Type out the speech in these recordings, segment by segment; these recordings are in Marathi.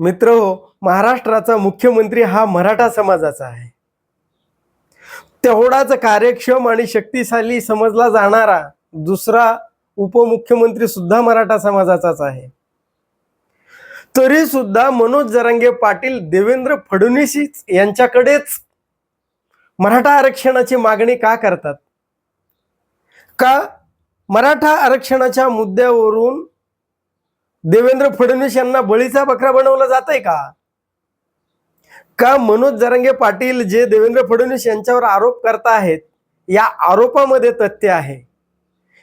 मित्र हो महाराष्ट्राचा मुख्यमंत्री हा मराठा समाजाचा आहे. तेवढाच कार्यक्षम आणि शक्तिशाली समजला जाणारा दुसरा उपमुख्यमंत्री सुद्धा मराठा समाजाचाच आहे. तरी सुद्धा मनोज जरांगे पाटील देवेंद्र फडणवीस यांच्याकडेच मराठा आरक्षणाची मागणी का करतात? का मराठा आरक्षणाच्या मुद्द्यावरून देवेंद्र फडणवीस यांना बळीचा बकरा बनवलं जात आहे का? का मनोज जरांगे पाटील जे देवेंद्र फडणवीस यांच्यावर आरोप करता आहेत या आरोपामध्ये तथ्य आहे?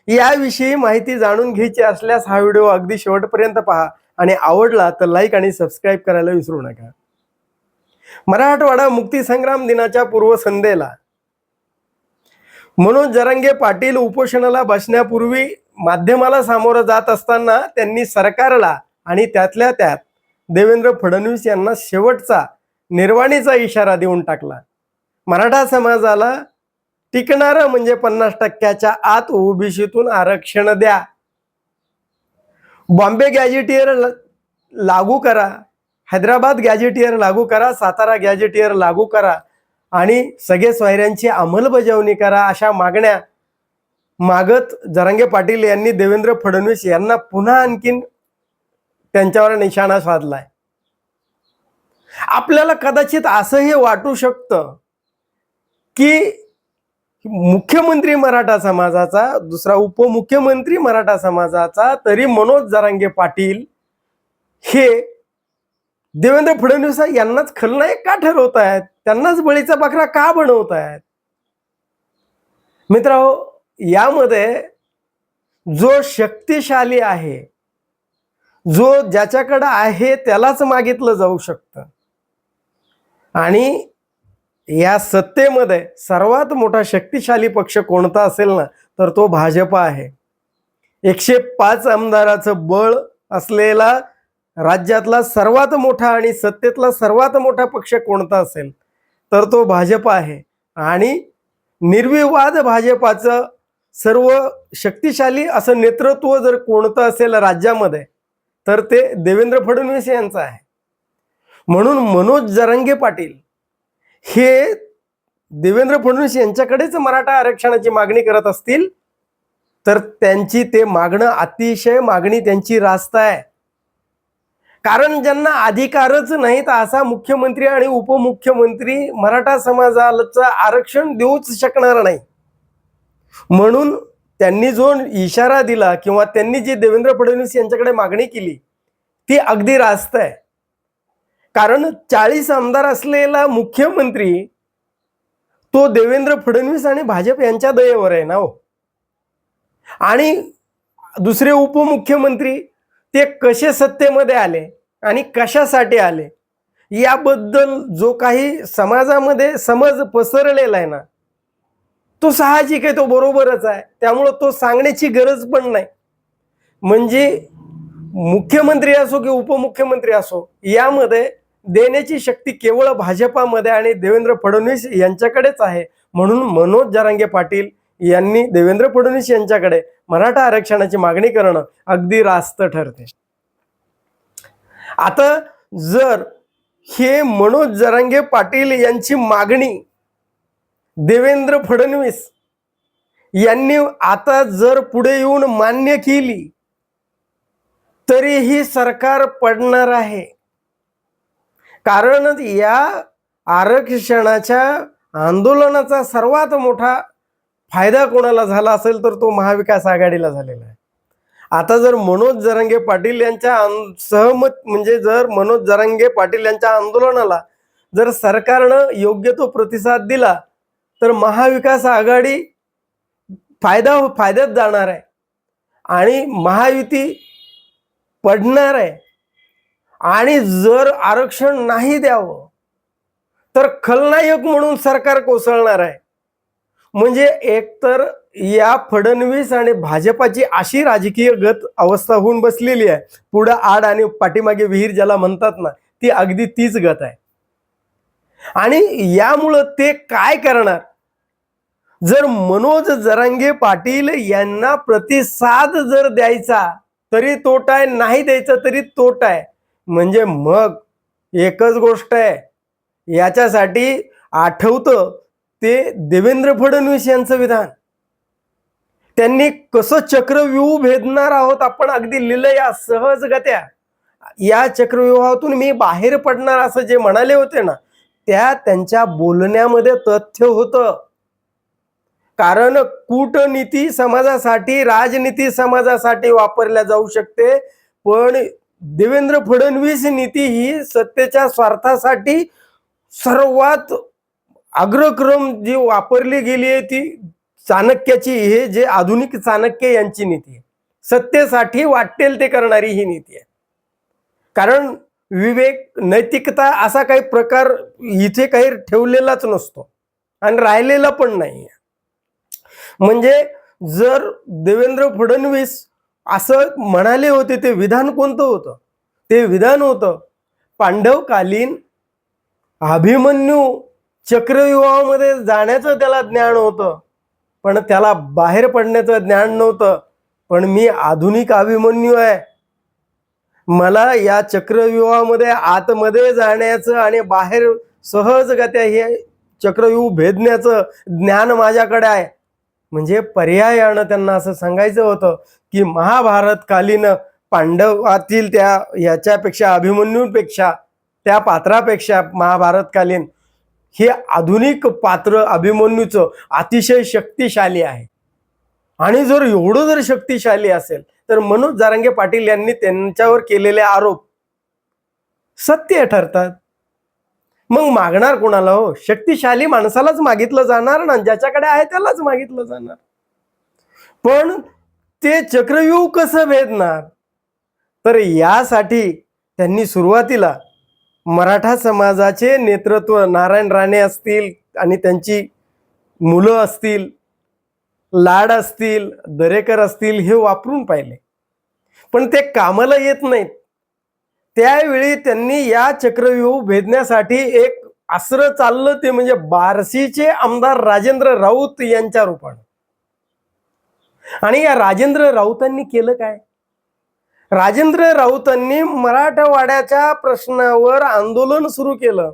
याविषयी माहिती जाणून घ्यायची असल्यास हा व्हिडिओ अगदी शेवटपर्यंत पहा आणि आवडला तर लाईक आणि सबस्क्राईब करायला विसरू नका. मराठवाडा मुक्तीसंग्राम दिनाच्या पूर्वसंध्येला मनोज जरांगे पाटील उपोषणाला बसण्यापूर्वी माध्यमाला सामोरं जात असताना त्यांनी सरकारला आणि त्यातल्या त्यात देवेंद्र फडणवीस यांना शेवटचा निर्वाणीचा इशारा देऊन टाकला. मराठा समाजाला टिकणारं म्हणजे पन्नास टक्क्याच्या आत ओबीसीतून आरक्षण द्या. बॉम्बे गॅजेटियर लागू करा. हैदराबाद गॅजेटियर लागू करा. सातारा गॅजेटियर लागू करा. आणि सगळे सोयऱ्यांची अंमलबजावणी करा अशा मागण्या मागत जरांगे पाटील यांनी देवेंद्र फडणवीस यांना पुन्हा आणखीन त्यांच्यावर निशाणा साधलाय. आपल्याला कदाचित असंही वाटू शकतं की मुख्यमंत्री मराठा समाजाचा दुसरा उपमुख्यमंत्री मराठा समाजाचा तरी मनोज जरांगे पाटील हे देवेंद्र फडणवीस यांनाच खलनायक का ठरवत आहेत त्यांनाच बळीचा बकरा का बनवत आहेत मित्रांनो यामध्ये जो शक्तिशाली आहे जो ज्याच्याकडं आहे त्यालाच मागितलं जाऊ शकतं. आणि या सत्तेमध्ये सर्वात मोठा शक्तिशाली पक्ष कोणता असेल ना तर तो भाजपा आहे. एकशे पाच आमदाराचं बळ असलेला राज्यातला सर्वात मोठा आणि सत्तेतला सर्वात मोठा पक्ष कोणता असेल तर तो भाजप आहे. आणि निर्विवाद भाजपाचं सर्व शक्तिशाली असं नेतृत्व जर कोणतं असेल राज्यामध्ये तर ते देवेंद्र फडणवीस यांचं आहे. म्हणून मनोज जरांगे पाटील हे देवेंद्र फडणवीस यांच्याकडेच मराठा आरक्षणाची मागणी करत असतील तर त्यांची ते मागणं अतिशय मागणी त्यांची रास्त आहे. कारण ज्यांना अधिकारच नाहीत असा मुख्यमंत्री आणि उपमुख्यमंत्री मराठा समाजाचं आरक्षण देऊच शकणार नाही. म्हणून त्यांनी जो इशारा दिला किंवा त्यांनी जी देवेंद्र फडणवीस यांच्याकडे मागणी केली ती अगदी रास्त आहे. कारण चाळीस आमदार असलेला मुख्यमंत्री तो देवेंद्र फडणवीस आणि भाजप यांच्या दयेवर आहे ना हो. आणि दुसरे उपमुख्यमंत्री ते कसे सत्तेमध्ये आले आणि कशासाठी आले याबद्दल जो काही समाजामध्ये समज पसरलेला आहे ना तो साहजिक आहे तो बरोबरच आहे. त्यामुळं तो सांगण्याची गरज पण नाही. म्हणजे मुख्यमंत्री असो की उपमुख्यमंत्री असो यामध्ये देण्याची शक्ती केवळ भाजपामध्ये आणि देवेंद्र फडणवीस यांच्याकडेच आहे. म्हणून मनोज जरांगे पाटील यांनी देवेंद्र फडणवीस यांच्याकडे मराठा आरक्षणाची मागणी करणं अगदी रास्त ठरते. आता जर हे मनोज जरांगे पाटील यांची मागणी देवेंद्र फडणवीस यांनी आता जर पुढे येऊन मान्य केली तरीही सरकार पडणार आहे. कारण या आरक्षणाच्या आंदोलनाचा सर्वात मोठा फायदा कोणाला झाला असेल तर तो महाविकास आघाडीला झालेला आहे. आता जर मनोज जरांगे पाटील यांच्या सहमत म्हणजे जर मनोज जरांगे पाटील यांच्या आंदोलनाला जर सरकारनं योग्य तो प्रतिसाद दिला तर महाविकास आघाडी फायदा फायद्यात जाणार आहे. आणि महायुती पडणार आहे. आणि जर आरक्षण नाही द्यावं तर खलनायक म्हणून सरकार कोसळणार आहे. म्हणजे एकतर या फडणवीस आणि भाजपाची अशी राजकीय गत अवस्था होऊन बसलेली आहे. पुढं आड आणि पाठीमागे विहीर ज्याला म्हणतात ना ती अगदी तीच गत आहे. आणि यामुळं ते काय करणार? जर मनोज जरांगे पाटील यांना प्रतिसाद जर द्यायचा तरी तोटा आहे. नाही द्यायचा तरी तोटा आहे. म्हणजे मग एकच गोष्ट आहे. याच्यासाठी आठवतं ते देवेंद्र फडणवीस यांचं विधान. त्यांनी कसं चक्रव्यूह भेदणार आहोत आपण अगदी लिहिलं या सहजगत्या या चक्रव्यूहातून मी बाहेर पडणार असं जे म्हणाले होते ना त्या त्यांच्या बोलण्यामध्ये तथ्य होतं. कारण कूटनीती समाजासाठी राजनीती समाजासाठी वापरल्या जाऊ शकते. पण देवेंद्र फडणवीस नीती ही सत्तेच्या स्वार्थासाठी सर्वात अग्रक्रम जी वापरली गेली आहे ती चाणक्याची हे जे आधुनिक चाणक्य यांची नीती आहे. सत्तेसाठी वाटेल ते करणारी ही नीती आहे. कारण विवेक नैतिकता असा काही प्रकार इथे काही ठेवलेलाच नसतो आणि राहिलेला पण नाही म्हणजे जर देवेंद्र फडणवीस असं म्हणाले होते ते विधान कोणतं होतं? ते विधान होतं पांडवकालीन अभिमन्यू चक्रव्यूहामध्ये जाण्याचं त्याला ज्ञान होतं. पण त्याला बाहेर पडण्याचं ज्ञान नव्हतं. पण मी आधुनिक अभिमन्यू आहे. मला या चक्रव्यूहामध्ये आतमध्ये जाण्याचं आणि बाहेर सहजगत्या हे चक्रव्यूह भेदण्याचं ज्ञान माझ्याकडे आहे. म्हणजे पर्यायानं त्यांना असं सांगायचं होतं की महाभारतकालीन पांडवातील त्या याच्यापेक्षा अभिमन्यूपेक्षा त्या पात्रापेक्षा महाभारतकालीन हे आधुनिक पात्र अभिमन्यूचं अतिशय शक्तिशाली आहे. आणि जर एवढं जर शक्तिशाली असेल तर मनोज जारंगे पाटील यांनी त्यांच्यावर केलेले आरोप सत्य ठरतात. मग मागणार कोणाला हो? शक्तिशाली माणसालाच मागितलं जाणार ना ज्याच्याकडे आहे त्यालाच मागितलं जाणार. पण ते चक्रव्यूह कसं भेदणार? तर यासाठी त्यांनी सुरुवातीला मराठा समाजाचे नेतृत्व नारायण राणे असतील आणि त्यांची मुलं असतील लाड असतील दरेकर असतील हे वापरून पाहिले. पण ते कामाला येत नाहीत. त्यावेळी त्यांनी या चक्रव्यूह भेदण्यासाठी एक आसरं चाललं ते म्हणजे बार्शीचे आमदार राजेंद्र राऊत यांच्या रूपानं. आणि या राजेंद्र राऊतांनी केलं काय? राजेंद्र राऊतांनी मराठवाड्याच्या प्रश्नावर आंदोलन सुरू केलं.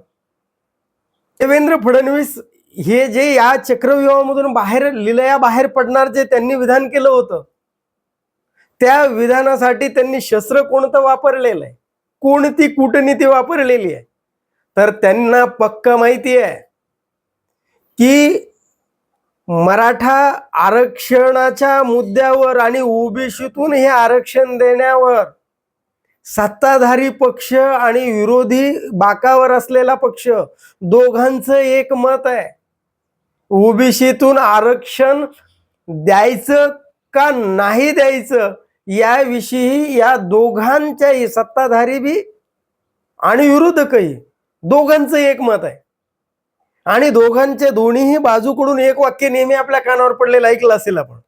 देवेंद्र फडणवीस हे जे या चक्रव्यूहामधून बाहेर लिलया बाहेर पडणार जे त्यांनी विधान केलं होतं त्या विधानासाठी त्यांनी शस्त्र कोणतं वापरलेलं आहे? कोणती कूटनीती वापरलेली आहे? तर त्यांना पक्का माहिती आहे की मराठा आरक्षणाच्या मुद्द्यावर आणि ओबीसीतून हे आरक्षण देण्यावर सत्ताधारी पक्ष आणि विरोधी बाकावर असलेला पक्ष दोघांचं एक मत आहे. ओबीसीतून आरक्षण द्यायचं का नाही द्यायचं? याविषयी या दोघांच्याही सत्ताधारी बी आणि विरोधकही दोघांचं एक मत आहे. आणि दोघांच्या दोन्हीही बाजूकडून एक वाक्य नेहमी आपल्या कानावर पडलेलं ऐकलं असेल आपण.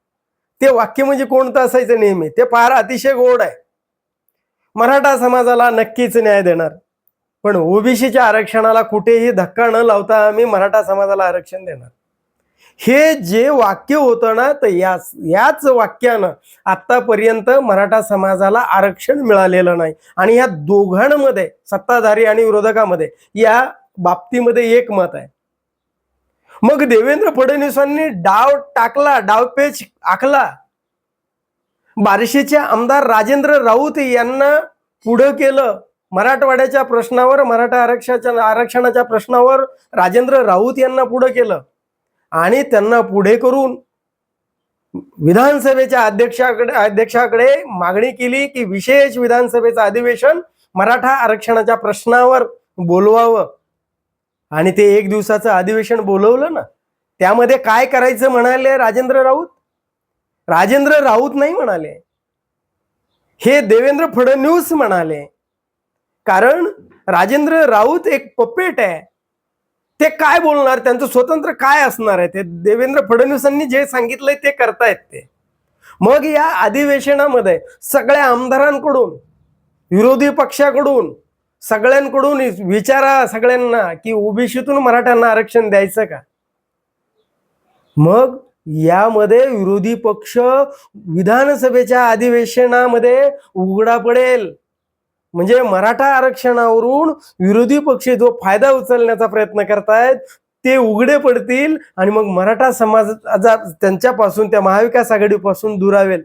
ते वाक्य म्हणजे कोणतं असायचं नेहमी? ते फार अतिशय गोड आहे. मराठा समाजाला नक्कीच न्याय देणार. पण ओबीसीच्या आरक्षणाला कुठेही धक्का न लावता आम्ही मराठा समाजाला आरक्षण देणार. हे जे वाक्य होतं ना तर याच याच वाक्यानं आतापर्यंत मराठा समाजाला आरक्षण मिळालेलं नाही. आणि या दोघांमध्ये सत्ताधारी आणि विरोधकामध्ये या बाबतीमध्ये एक मत आहे. मग देवेंद्र फडणवीसांनी डाव टाकला डावपेच आखला. बारशीचे आमदार राजेंद्र राऊत यांना पुढं केलं. मराठवाड्याच्या प्रश्नावर मराठा आरक्षणाच्या आरक्षणाच्या प्रश्नावर राजेंद्र राऊत यांना पुढं केलं. आणि त्यांना पुढे करून विधानसभेच्या अध्यक्षाकडे अध्यक्षाकडे मागणी केली की विशेष विधानसभेचं अधिवेशन मराठा आरक्षणाच्या प्रश्नावर बोलवावं. आणि ते एक दिवसाचं अधिवेशन बोलवलं ना. त्यामध्ये काय करायचं म्हणाले राजेंद्र राऊत? राजेंद्र राऊत नाही म्हणाले. हे देवेंद्र फडणवीस म्हणाले. कारण राजेंद्र राऊत एक पपेट आहे. ते काय बोलणार? त्यांचं स्वतंत्र काय असणार आहे? ते देवेंद्र फडणवीसांनी जे सांगितलंय ते करतायत ते. मग या अधिवेशनामध्ये सगळ्या आमदारांकडून विरोधी पक्षाकडून सगळ्यांकडून विचारा सगळ्यांना की ओबीसीतून मराठ्यांना आरक्षण द्यायचं का? मग यामध्ये विरोधी पक्ष विधानसभेच्या अधिवेशनामध्ये उघडा पडेल. म्हणजे मराठा आरक्षणावरून विरोधी पक्ष जो फायदा उचलण्याचा प्रयत्न करतायत ते उघडे पडतील आणि मग मराठा समाज त्यांच्यापासून त्या महाविकास आघाडीपासून दुरावेल.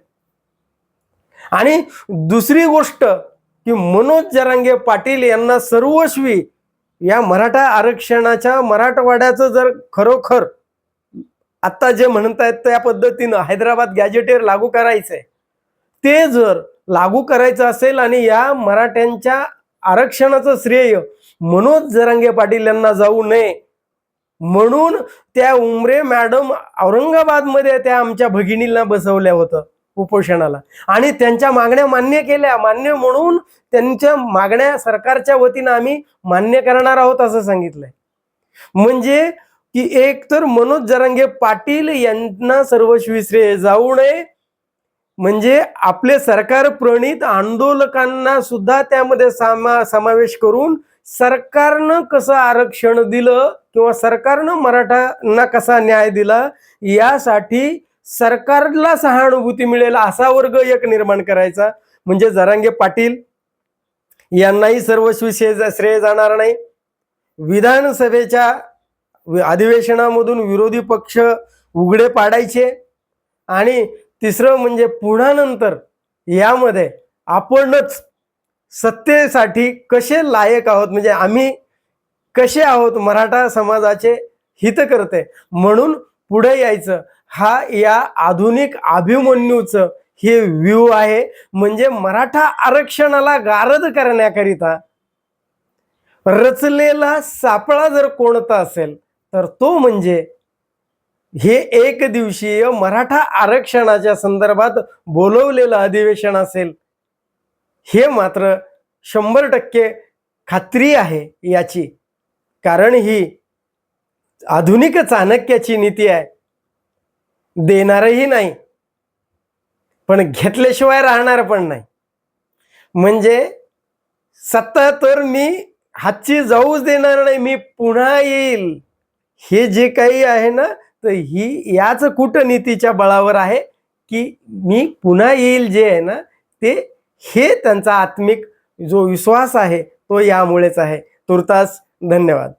आणि दुसरी गोष्ट की मनोज जरांगे पाटील यांना सर्वस्वी या मराठा आरक्षणाच्या मराठवाड्याचं जर खरोखर आत्ता जे म्हणतायत त्या पद्धतीनं हैदराबाद गॅजेटेर लागू करायचंय ते जर लागू करायचं असेल आणि या मराठ्यांच्या आरक्षणाचं श्रेय मनोज जरांगे पाटील यांना जाऊ नये. म्हणून त्या उमरे मॅडम औरंगाबादमध्ये त्या आमच्या भगिनींना बसवल्या होतं उपोषणाला. आणि त्यांच्या मागण्या मान्य केल्या. मान्य म्हणून त्यांच्या मागण्या सरकारच्या वतीनं आम्ही मान्य करणार आहोत असं सांगितलंय. म्हणजे की एक तर मनोज जरांगे पाटील यांना सर्वस्वी श्रेय जाऊ नये. म्हणजे आपले सरकार प्रणित आंदोलकांना सुद्धा त्यामध्ये सामा समावेश करून सरकारनं कसं आरक्षण दिलं किंवा सरकारनं मराठांना कसा न्याय दिला यासाठी सरकारला सहानुभूती मिळेल असा वर्ग एक निर्माण करायचा. म्हणजे जरांगे पाटील यांनाही सर्वस्वी श्रेय श्रेय जाणार नाही. विधानसभेच्या अधिवेशनामधून विरोधी पक्ष उघडे पाडायचे आणि तिसरं म्हणजे पुन्हा नंतर यामध्ये आपणच सत्तेसाठी कसे लायक आहोत? म्हणजे आम्ही कसे आहोत? मराठा समाजाचे हित करते म्हणून पुढे यायचं. हा या आधुनिक अभिमन्यूचं हे व्ह्यू आहे. म्हणजे मराठा आरक्षणाला गारद करण्याकरिता रचलेला सापळा जर कोणता असेल तर तो म्हणजे हे एक दिवसीय मराठा आरक्षणाच्या संदर्भात बोलवलेलं अधिवेशन असेल. हे मात्र शंभर टक्के खात्री आहे याची. कारण ही आधुनिक चाणक्याची नीती आहे. देणारही नाही. पण घेतल्याशिवाय राहणार पण नाही. म्हणजे सत्ता तर मी हातची जाऊच देणार नाही मी पुन्हा येईल. हे जे काही आहे ना तर ही याच कूटनीतीच्या बळावर आहे की मी पुन्हा येईल जे आहे ना ते हे त्यांचा आत्मिक जो विश्वास आहे तो यामुळेच आहे. तुर्तास धन्यवाद.